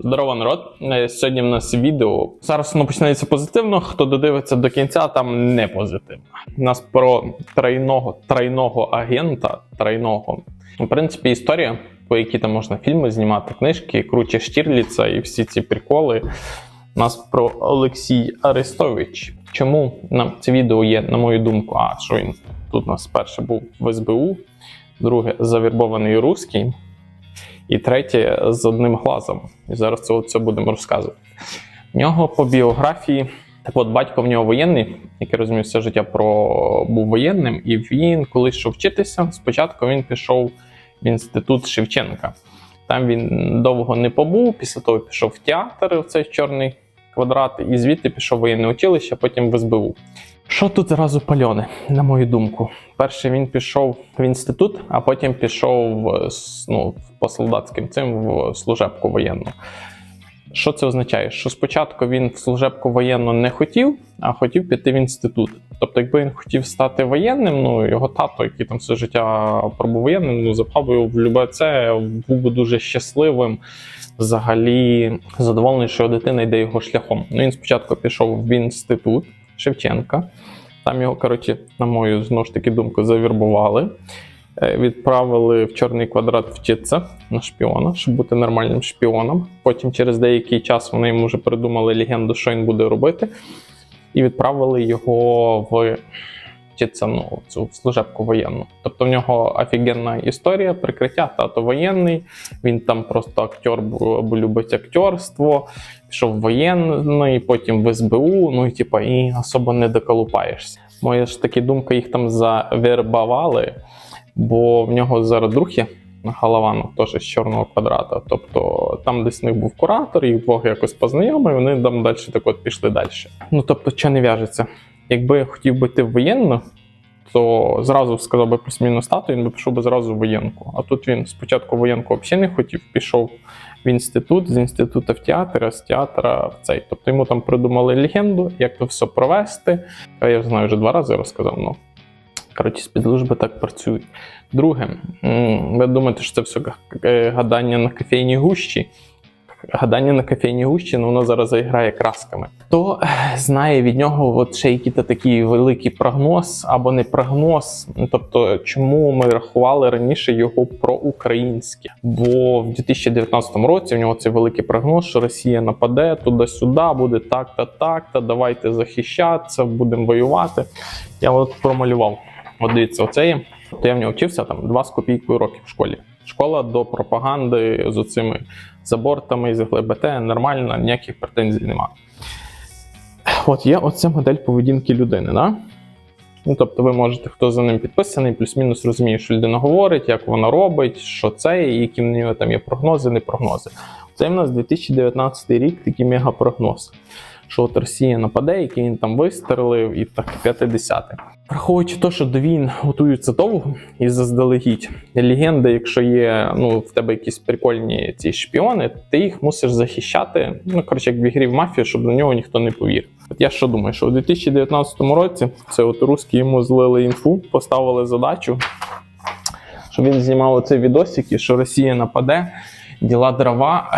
Здорово, народ. Е, Сьогодні в нас відео. Зараз воно починається позитивно. Хто додивиться до кінця, там не позитивно. У нас про тройного, тройного агента. Тройного. В принципі, історія, по якій там можна фільми знімати, книжки, круче Штірліца і всі ці приколи. У нас про Олексій Арестович. Чому нам це відео є, на мою думку, а що він тут у нас перше був в СБУ, друге завірбований русський. І третє з одним глазом. І зараз це, це будемо розказувати. В нього по біографії, так от батько в нього воєнний, який розумів все життя про був воєнним, і він, коли йшов вчитися, спочатку він пішов в інститут Шевченка. Там він довго не побув, після того пішов в театр, в цей чорний квадрат, і звідти пішов воєнне училище, потім в СБУ. Що тут зразу пальоне, на мою думку? Перше він пішов в інститут, а потім пішов ну, по солдатським цим в служебку воєнну. Що це означає? Що спочатку він в служебку воєнну не хотів, а хотів піти в інститут. Тобто, якби він хотів стати воєнним, ну його тато, який там все життя пробув воєнним, ну запхав його в любе це, був би дуже щасливим, взагалі задоволений, що дитина йде його шляхом. Ну він спочатку пішов в інститут Шевченка. Там його, коротше, на мою знову ж таки думку, завірбували. Е, Відправили в чорний квадрат вчитися на шпіона, щоб бути нормальним шпіоном. Потім через деякий час вони йому вже придумали легенду, що він буде робити, і відправили його в вчитися ну, цю служебку воєнну. Тобто в нього офігенна історія, прикриття, тато воєнний. Він там просто актер, бо бо любить актерство, пішов воєнний, потім в СБУ, ну і типа і особо не доколупаєшся. Моя ж таки думка, їх там завербували, бо в нього зараз друг є. Голованов теж з чорного квадрата. Тобто там десь в них був куратор, їх двох якось познайомив, вони там далі так от пішли далі. Ну тобто, що не в'яжеться? Якби я хотів би йти в воєнну, то зразу сказав би плюс-мінус стату, він би пішов би зразу в воєнку. А тут він спочатку воєнку взагалі не хотів, пішов в інститут, з інституту в театр, а з театра в цей. Тобто йому там придумали легенду, як то все провести. Я знаю, вже два рази розказав. Ну, коротше, спецслужби так працюють. Друге, ви думаєте, що це все е, гадання на кофейній гущі? Гадання на кофейній гущі, ну воно зараз заіграє красками. Хто е, знає від нього от ще то такий великий прогноз або не прогноз? Ну, Тобто, чому ми рахували раніше його проукраїнське? Бо в 2019 році в нього цей великий прогноз, що Росія нападе туди-сюди, буде так та так, та давайте захищатися, будемо воювати. Я от промалював. От дивіться, оце є. То я в нього вчився там два з копійкою років в школі. Школа до пропаганди з оцими забортами з ЛГБТ нормально, ніяких претензій нема. От є оця модель поведінки людини, да? Ну, тобто ви можете, хто за ним підписаний, плюс-мінус розуміє, що людина говорить, як вона робить, що це, і які в нього там є прогнози, не прогнози. Це в нас 2019 рік такий мегапрогноз. Що от Росія нападе, який він там вистрелив, і так 50. Враховуючи те, що до війн готуються довго і заздалегідь, легенди, якщо є ну, в тебе якісь прикольні ці шпіони, ти їх мусиш захищати. Ну, коротше, як в ігрі в мафію, щоб на нього ніхто не повірив. От я що думаю, що у 2019 році це от русські йому злили інфу, поставили задачу, щоб він знімав оцей відосик, що Росія нападе, діла дрова,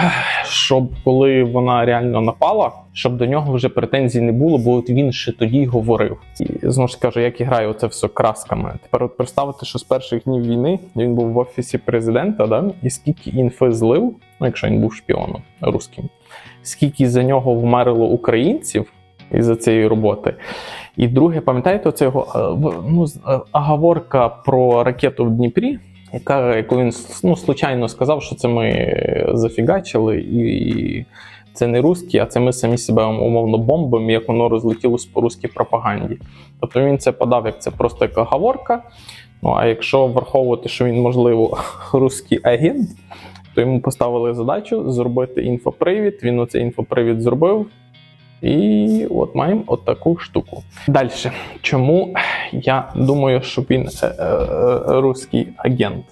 щоб коли вона реально напала, щоб до нього вже претензій не було, бо от він ще тоді говорив. І знову ж кажу, як і грає оце все красками. Тепер от представте, що з перших днів війни він був в офісі президента, да? і скільки інфи злив, ну якщо він був шпіоном русським, скільки за нього вмерло українців із-за цієї роботи. І друге, пам'ятаєте, оце його е, ну, е, оговорка про ракету в Дніпрі, яка, яку він ну, случайно сказав, що це ми зафігачили, і це не русські, а це ми самі себе умовно бомбимо, як воно розлетілось по русській пропаганді. Тобто він це подав як це просто як оговорка. Ну а якщо враховувати, що він, можливо, русський агент, то йому поставили задачу зробити інфопривід. Він оцей інфопривід зробив. І от маємо от таку штуку. Далі. Чому я думаю, що він е, е, е, русський агент?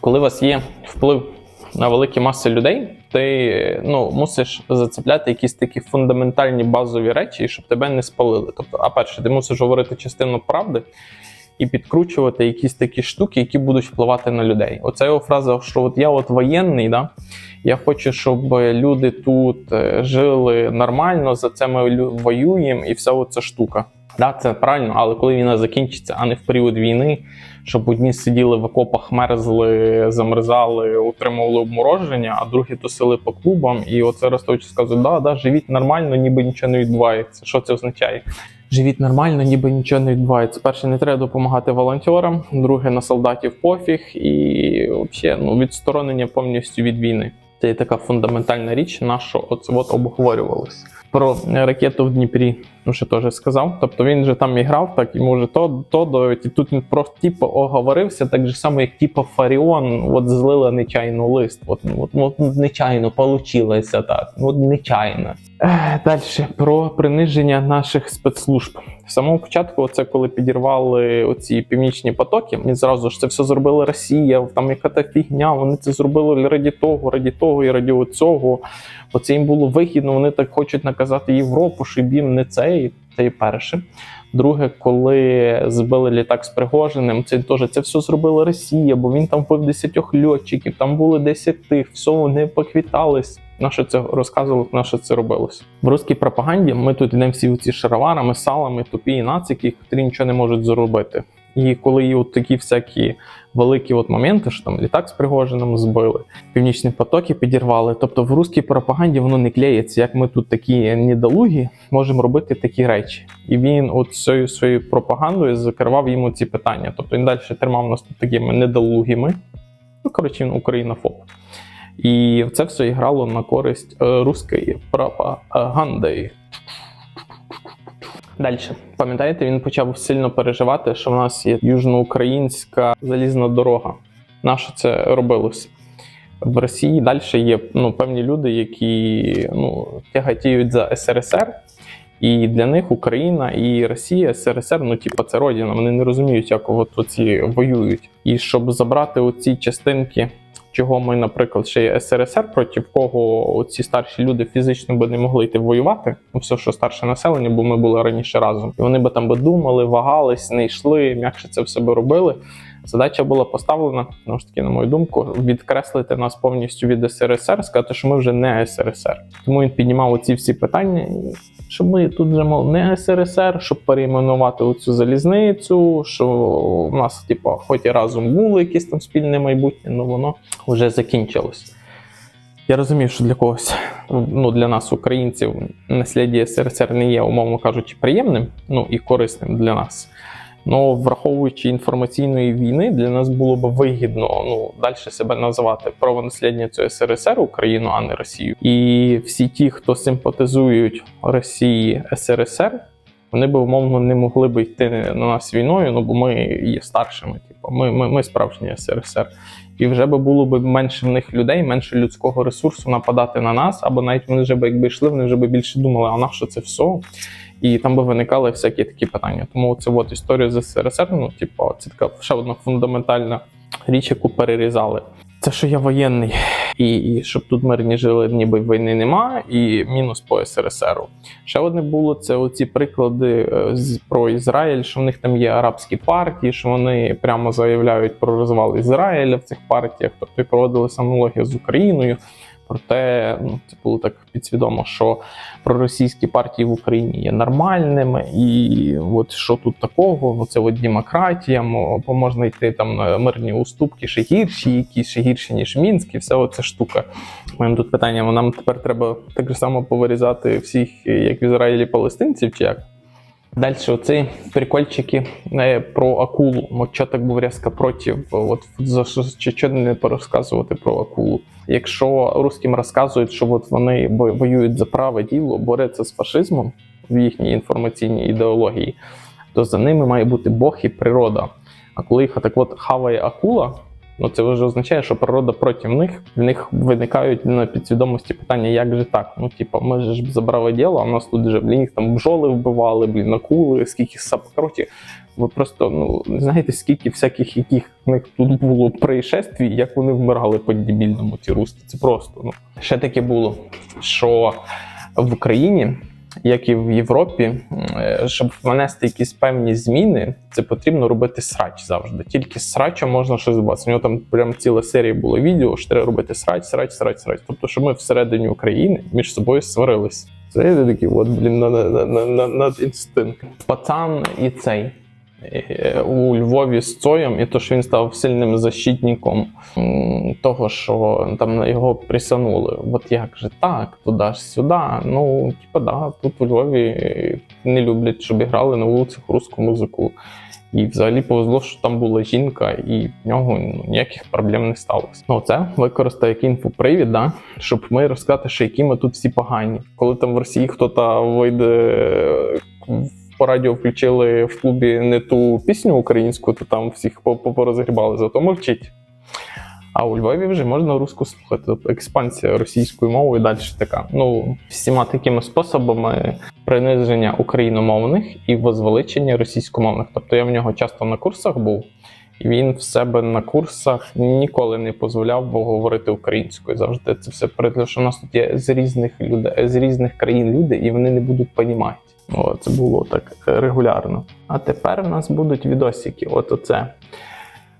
Коли у вас є вплив на великі маси людей, ти ну, мусиш зацепляти якісь такі фундаментальні базові речі, щоб тебе не спалили. Тобто, а перше, ти мусиш говорити частину правди. І підкручувати якісь такі штуки, які будуть впливати на людей. Оце його фраза, що от я от воєнний, да? я хочу, щоб люди тут е, жили нормально, за це ми воюємо, і вся оця штука. Да, це правильно, але коли війна закінчиться, а не в період війни, щоб одні сиділи в окопах, мерзли, замерзали, утримували обмороження, а другі тусили по клубам. І оце Ростович сказав: да, да, живіть нормально, ніби нічого не відбувається. Що це означає? Живіть нормально, ніби нічого не відбувається. Перше, не треба допомагати волонтерам, друге на солдатів пофіг, і взагалі ну, відсторонення повністю від війни. Це є така фундаментальна річ, на що от, от обговорювалось. Про ракету в Дніпрі, ну ще теж сказав. Тобто він же там і грав, так йому вже то, то доведь. І тут він просто типу оговорився, так же само, як типу Фаріон, от злила нечайно лист. От, от, от нечайно получилося так. От нечайно. Далі про приниження наших спецслужб. В самому початку, це коли підірвали оці північні потоки, і зразу ж це все зробила Росія, там яка та фігня, вони це зробили раді того, раді того і раді цього. Бо це їм було вигідно, вони так хочуть наказати Європу, щоб їм не це, і це і перше. Друге, коли збили літак з Пригожиним, це теж це все зробила Росія, бо він там вбив 10 льотчиків, там були 10 тих, все, вони поквітались. На що це розказували, на що це робилось? В русській пропаганді ми тут йдемо всі ці шароварами, салами, тупі нацики, які нічого не можуть зробити. І коли от такі всякі великі от моменти, що там літак з Пригожином збили, північні потоки підірвали. Тобто в русській пропаганді воно не клеїться, як ми тут такі недолугі можемо робити такі речі. І він от цією своєю пропагандою закривав йому ці питання. Тобто він далі тримав нас тут такими недолугими. Ну, коротше, він українофоб. І це все грало на користь е, руської пропаганди. Далі, пам'ятаєте, він почав сильно переживати, що в нас є южноукраїнська залізна дорога. На що це робилось? В Росії далі є ну, певні люди, які ну, тягатіють за СРСР, і для них Україна і Росія, СРСР, ну типу, це родина. Вони не розуміють, як от оці воюють. І щоб забрати оці частинки, чого ми, наприклад, ще є СРСР, проти кого ці старші люди фізично би не могли йти воювати, ну все, що старше населення, бо ми були раніше разом. І вони би там би думали, вагались, не йшли, м'якше це все би робили. Задача була поставлена, знову ж таки, на мою думку, відкреслити нас повністю від СРСР, сказати, що ми вже не СРСР. Тому він піднімав оці всі питання, щоб ми тут вже мов не СРСР, щоб перейменувати оцю залізницю, що в нас, типу, хоч і разом було якесь там спільне майбутнє, але воно вже закінчилось. Я розумію, що для когось, ну для нас, українців, наслідя СРСР не є, умовно кажучи, приємним, ну і корисним для нас. Ну, враховуючи інформаційної війни, для нас було б вигідно ну далі себе називати правонаслідня цього СРСР Україну, а не Росію. І всі ті, хто симпатизують Росії СРСР, вони б умовно не могли б йти на нас війною, ну бо ми є старшими. Типу, ми, ми, ми справжні СРСР. І вже би було б менше в них людей, менше людського ресурсу нападати на нас, або навіть вони вже б якби йшли, вони вже б більше думали, а на що це все? І там би виникали всякі такі питання. Тому це от історія з СРСР, ну, типу, це така ще одна фундаментальна річ, яку перерізали. Це що я воєнний, і, і щоб тут мирні жили, ніби війни нема, і мінус по СРСР. Ще одне було це оці приклади е, з про Ізраїль, що в них там є арабські партії, що вони прямо заявляють про розвал Ізраїля в цих партіях, тобто і проводили аналогію з Україною. Проте ну, це було так підсвідомо, що проросійські партії в Україні є нормальними, і от що тут такого? Ну це от демократія, мо- бо можна йти там на мирні уступки, ще гірші, якісь ще гірші, ніж Мінськ, і вся оця штука. Маємо тут питання: нам тепер треба так само повирізати всіх, як в Ізраїлі палестинців, чи як? Далі оці прикольчики е, про акулу. От що так був різко проти, от за що не порозказувати про акулу. Якщо русським розказують, що от вони воюють за праве діло, борються з фашизмом в їхній інформаційній ідеології, то за ними має бути Бог і природа. А коли їх так от хаває акула, ну це вже означає, що природа проти них, в них виникають на підсвідомості питання, як же так? Ну, типу, ми ж за праве діло, а в нас тут же блін, їх там бджоли вбивали, блін, акули, скільки сап. Коротше, ви просто ну знаєте, скільки всяких яких в них тут було происшествій, як вони вмирали по дебільному ті русські. Це просто ну ще таке було, що в Україні як і в Європі, е, щоб внести якісь певні зміни, це потрібно робити срач завжди. Тільки з срачем можна щось збати. У нього там прям ціла серія було відео, що треба робити срач, срач, срач, срач. Тобто, що ми всередині України між собою сварились. Це я такий, от, блін, на, на, на, на, на інстинкт. Пацан і цей. У Львові з Цоєм, і то, що він став сильним защитником того, що там його присанули. От як же так, туди ж сюди. Ну, типа, да, тут у Львові не люблять, щоб грали на вулицях русську музику. І взагалі повезло, що там була жінка, і в нього ну, ніяких проблем не сталося. Ну, це використає як інфопривід, да? щоб ми розказати, що які ми тут всі погані. Коли там в Росії хто-то вийде по радіо включили в клубі не ту пісню українську, то там всіх по- по- порозгрібали, зато мовчить. А у Львові вже можна русську слухати. Тобто експансія російською мовою далі така. Ну, всіма такими способами приниження україномовних і возвеличення російськомовних. Тобто я в нього часто на курсах був, і він в себе на курсах ніколи не дозволяв говорити українською. Завжди це все перед що у нас тут є з різних людей, з різних країн люди, і вони не будуть понімати. О, це було так регулярно. А тепер у нас будуть відосики. От оце.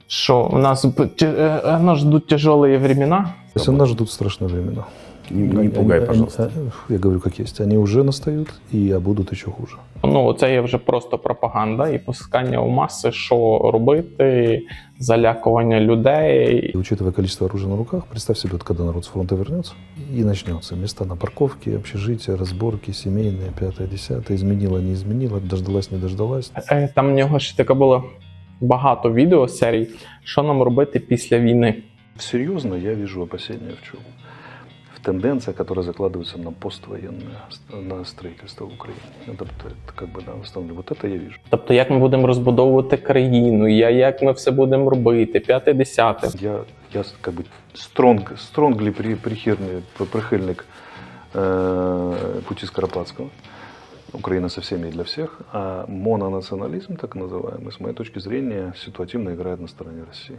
Що у нас е, е, нас ждуть тяжелі времена. Нас ждуть страшні времена. Не, не пугай, они- пожалуйста. они- я говорю как есть. Они уже настают, и а будут еще хуже. Ну, це є вже просто пропаганда і пускання у маси, що робити, залякування людей. И учитывая количество оружия на руках, представь себе, вот когда народ с фронта вернется, и начнется. Места на парковке, общежития, разборки, семейные, пятое, десятое. Изменила, не изменила, дождалась, не дождалась. Е, Там в нього ще таке було багато відео серій, що нам робити після війни. Серьезно, я вижу опасения в чем? В тенденциях, которые закладываются на поствоенное, на строительство в Украине. Это, это как бы, да, в основном, вот это я вижу. Тобто, як ми будемо розбудовувати країну, я, як ми все будемо робити, п'яте, десяте. Я, я как бы стронг, стронгли при, прихильный, прихильник э, пути Скоропадского. Украина со всеми и для всех. А мононационализм, так называемый, с моей точки зрения, ситуативно играет на стороне России.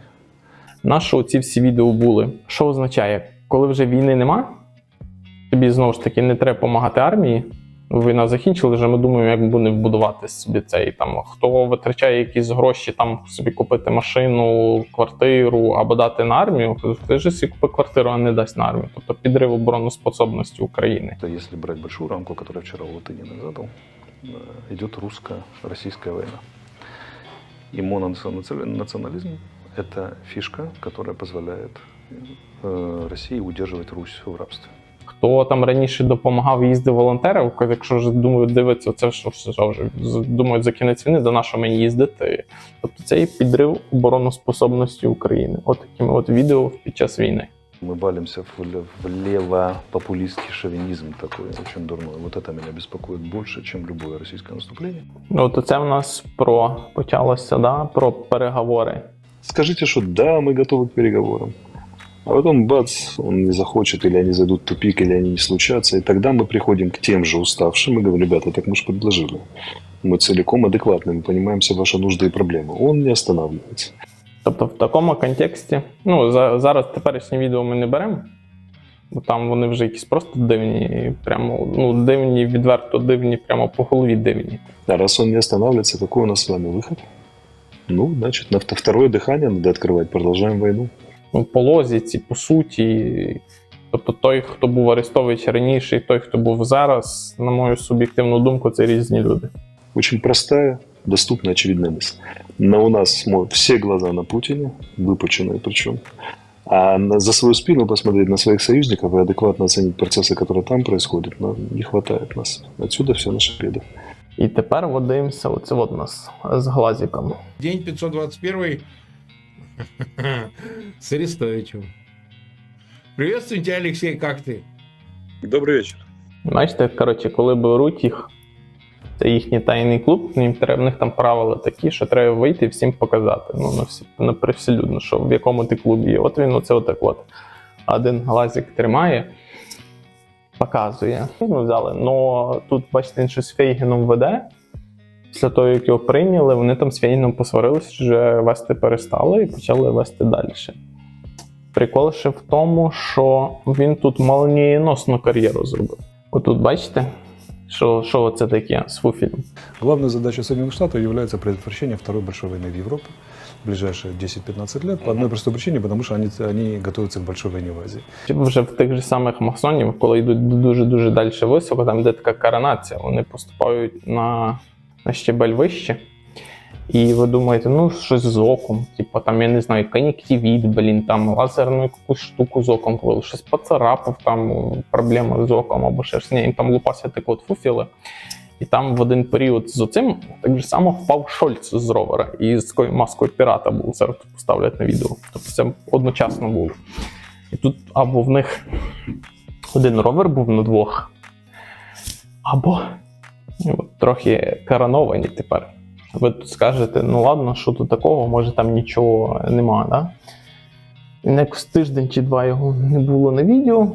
Нащо ці всі відео були? Що означає, коли вже війни нема, тобі знову ж таки не треба допомагати армії. Війна закінчила, вже ми думаємо, як будемо будувати собі цей там. Хто витрачає якісь гроші, там собі купити машину, квартиру або дати на армію, ти ж собі купи квартиру, а не дасть на армію. Тобто підрив обороноспособності України. Это если брать большую рамку, которую вчера Латынин задал, э, идет русско-российская война. И мононационализм – это фишка, которая позволяет э, России удерживать Русь в рабстве. Хто там раніше допомагав їздив волонтерів, якщо вже думаю, дивиться, це що, що вже з- думають за кінець війни, до нашого мені їздити. Тобто це є підрив обороноспособності України. От такими от відео під час війни. Мы валимся в, ле- в лево-популистский шовинизм такой, очень дурной. Вот это меня беспокоит больше, чем любое российское наступление. Ну, то це в нас про почалося, да, про переговори. Скажите, что да, мы готовы к переговорам. А потом бац, он не захочет, или они зайдут в тупик, или они не случатся. И тогда мы приходим к тем же уставшим и говорим, ребята, так мы же предложили. Мы целиком адекватны, мы понимаем все ваши нужды и проблемы. Он не останавливается. Тобто, в такому контексті, ну за, зараз теперішнє відео ми не беремо, бо там вони вже якісь просто дивні, прямо ну дивні, відверто дивні, прямо по голові дивні. А раз он не останавливается, какой у нас с вами выход? Ну, значит, на вто- второе дыхание надо открывать. Продолжаем войну. ну, по лозіці, по суті. Тобто той, хто був Арестович раніше, і той, хто був зараз, на мою суб'єктивну думку, це різні люди. Очень простая, доступная, очевидная мысль. Но у нас смо- все глаза на Путине, выпученные причем. А на- за свою спину посмотреть на своих союзников и адекватно оценить процессы, которые там происходят, но не хватает нас. Отсюда все наши беды. І тепер от дивимося, оце от у нас з глазиком. День 521 с Арестовичем. Приветствую тебя, Алексей, как ты? Добрый вечер. Бачите, коротше, коли беруть їх, це їхній тайний клуб, їм треба, в них там правила такі, що треба вийти і всім показати. Ну, на всі, на привселюдно, що в якому ти клубі є. От він оце отак от. Один глазик тримає, показує. Ну, взяли. Но тут, бачите, він щось з Фейгіном веде. Після того, як його прийняли, вони там з Фейгіном посварилися, вже вести перестали і почали вести далі. Прикол ще в тому, що він тут молнієносну кар'єру зробив. Отут, бачите, Що, що це таке з фуфелем? Главная задача Соединенных Штатов является предотвращение Второй большой войны в Европе в ближайшие 10-15 лет по одной простой причине, потому что они, они готовятся к большой войне в Азии. Вже в тих же самих масонів, коли йдуть дуже-дуже далі високо, там де така коронація, вони поступають на, на щебель вище. І ви думаєте, ну щось з оком, типу там, я не знаю, кон'юктивіт, блін, там лазерну якусь штуку з оком ввели, щось поцарапав, там проблема з оком або ж ні, там лупасять так от фуфіли. І там в один період з оцим так же само впав Шольц з ровера і з такою маскою пірата був. Зараз поставлять на відео. Тобто це одночасно було. І тут або в них один ровер був на двох, або ну, трохи короновані тепер. Ви тут скажете, ну ладно, що тут такого, може там нічого нема, да? І якось тиждень чи два його не було на відео.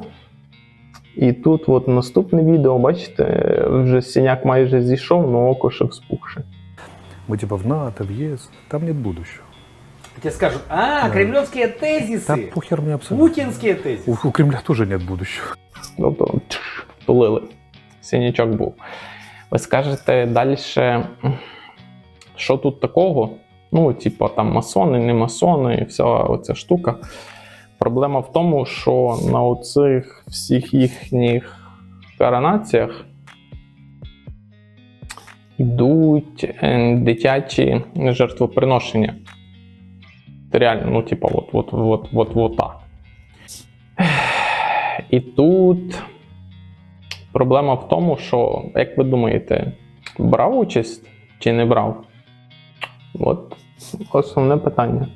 І тут от наступне відео, бачите, вже синяк майже зійшов, але око ще вспухше. Мы типа в НАТО, в ЕС, там нет будущего. Тебе скажут, а, кремлевские Да тезисы, похер мне абсолютно. путинские тезисы. У, у Кремля тоже нет будущего. Тобто тш, тулили. Синячок був. Ви скажете далі, що тут такого? Ну, типу, там масони, не масони, і вся оця штука. Проблема в тому, що на оцих всіх їхніх коронаціях йдуть е, дитячі жертвоприношення. Це реально, ну, типу, от, от, от, от, от так. І тут проблема в тому, що, як ви думаєте, брав участь чи не брав? От основне питання.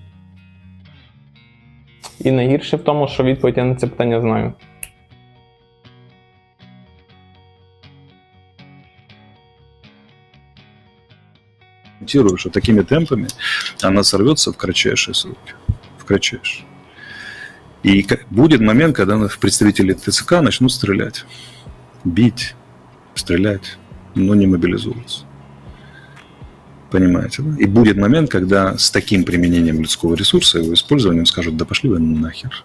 І найгірше в тому, що відповідь я на це питання знаю. гарантирую, что такими темпами она сорвется в кратчайшие сроки. В кратчайшие. И будет момент, когда представители ТЦК начнут стрелять. Бить, стрелять, но не мобилизовываться. Понимаете, да? И будет момент, когда с таким применением людского ресурса, его использованием скажут, да пошли вы нахер.